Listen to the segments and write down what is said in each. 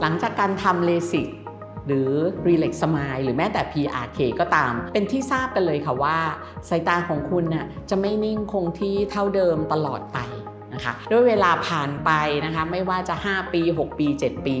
หลังจากการทำเลสิกหรือ Relax Smile หรือแม้แต่ PRK ก็ตาม เป็นที่ทราบกันเลยค่ะว่าสายตาของคุณน่ะจะไม่นิ่งคงที่เท่าเดิมตลอดไปนะคะด้วยเวลาผ่านไปนะคะไม่ว่าจะ 5 ปี 6 ปี 7 ปี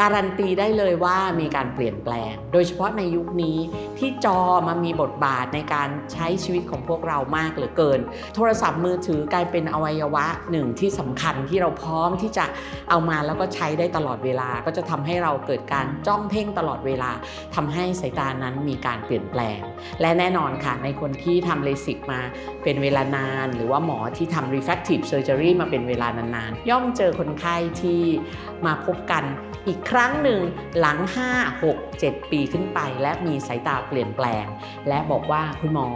การันตีได้เลยว่ามีการเปลี่ยนแปลง โดยเฉพาะในยุคนี้ที่จอมามีบทบาทในการใช้ชีวิตของพวกเรามากเหลือเกิน โทรศัพท์มือถือกลายเป็นอวัยวะหนึ่งที่สำคัญที่เราพร้อมที่จะเอามาแล้วก็ใช้ได้ตลอดเวลา ก็จะทำให้เราเกิดการจ้องเพ่งตลอดเวลาทำให้สายตานั้นมีการเปลี่ยนแปลง และแน่นอนค่ะในคนที่ทำเลสิกมาเป็นเวลานาน หรือว่าหมอที่ทำ refractive surgery มาเป็นเวลานานๆย่อมเจอคนไข้ที่มาพบกันอีกครั้งหนึ่งหลัง 5 6 7 ปีขึ้นไป และมีสายตาเปลี่ยนแปลง และบอกว่าคุณหมอ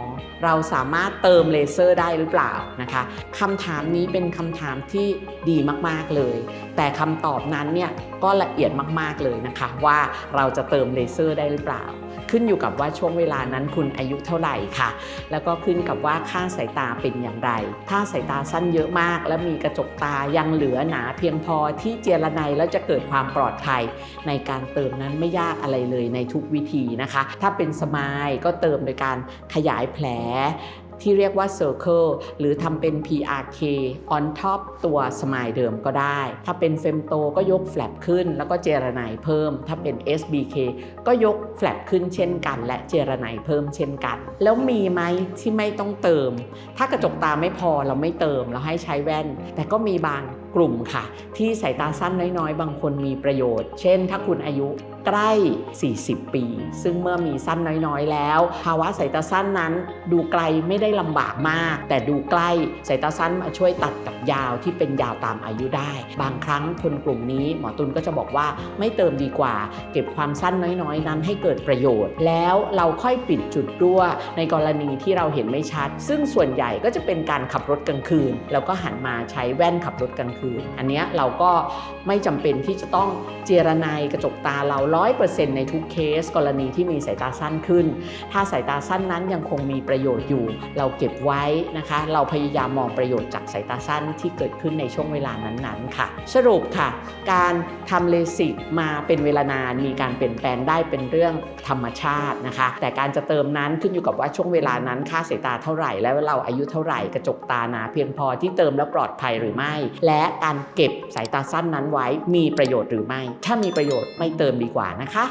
เราสามารถเติมเลเซอร์ได้หรือเปล่านะคะคำถามนี้เป็นคำถามที่ดีมากๆเลย แต่คำตอบนั้นเนี่ยก็ละเอียดมากๆเลยนะคะ ว่าเราจะเติมเลเซอร์ได้หรือเปล่า ขึ้นอยู่กับว่าช่วงเวลานั้นคุณอายุเท่าไหร่ค่ะ แล้วก็ขึ้นกับว่าค่าสายตาเป็นอย่างไร ถ้าสายตาสั้นเยอะมาก และมีกระจกตายังเหลือหนาเพียงพอที่เจรไนแล้วจะเกิดความปลอดภัย ในการเติมนั้นไม่ยากอะไรเลยในทุกวิธีนะคะ ถ้าเป็นสมายก็เติมโดยการขยายแผล ที่เรียกว่า Circle หรือทำเป็น PRK on top ตัวสมายเดิมก็ได้ ถ้าเป็นเฟมโตก็ยกแฟลปขึ้น แล้วก็เจรไนเพิ่ม ถ้าเป็น SBK ก็ยกแฟลปขึ้นเช่นกัน และเจรไนเพิ่มเช่นกัน แล้วมีไหมที่ไม่ต้องเติม ถ้ากระจกตาไม่พอเราไม่เติมเราให้ใช้แว่น แต่ก็มีบางกลุ่มค่ะ ที่สายตาสั้นน้อยๆ บางคนมีประโยชน์ เช่น ถ้าคุณอายุ ใกล้ 40 ปี ซึ่งเมื่อมีสั้นน้อยๆ แล้ว ภาวะสายตาสั้นนั้นดูไกลไม่ได้ลำบากมาก แต่ดูใกล้สายตาสั้นมาช่วยตัดกับยาวที่เป็นยาวตามอายุได้ บางครั้งคนกลุ่มนี้หมอตุลก็จะบอกว่าไม่เติมดีกว่า เก็บความสั้นน้อยๆ นั้นให้เกิดประโยชน์ แล้วเราค่อยปิดจุดรั่วในกรณีที่เราเห็นไม่ชัด ซึ่งส่วนใหญ่ก็จะเป็นการขับรถกลางคืน แล้วก็หันมาใช้แว่นขับรถกลางคืน อันนี้เราก็ไม่จำเป็นที่จะต้องเจรไนกระจกตาเรา100%ในทุกเคสกรณีที่มีสายตาสั้นขึ้น ถ้าสายตาสั้นนั้นยังคงมีประโยชน์อยู่ เราเก็บไว้นะคะ เราพยายามมองประโยชน์จากสายตาสั้นที่เกิดขึ้นในช่วงเวลานั้นๆค่ะ สรุปค่ะ การทำเลสิกมาเป็นเวลานานมีการเปลี่ยนแปลงได้เป็นเรื่องธรรมชาตินะคะ แต่การจะเติมนั้นขึ้นอยู่กับว่าช่วงเวลานั้นค่าสายตาเท่าไหร่ และเราอายุเท่าไหร่กระจกตาหนาเพียงพอที่เติมแล้วปลอดภัยหรือไม่ และการเก็บสายตาสั้นนั้นไว้มีประโยชน์หรือไม่ ถ้ามีประโยชน์ไม่เติมดีกว่าานะคะ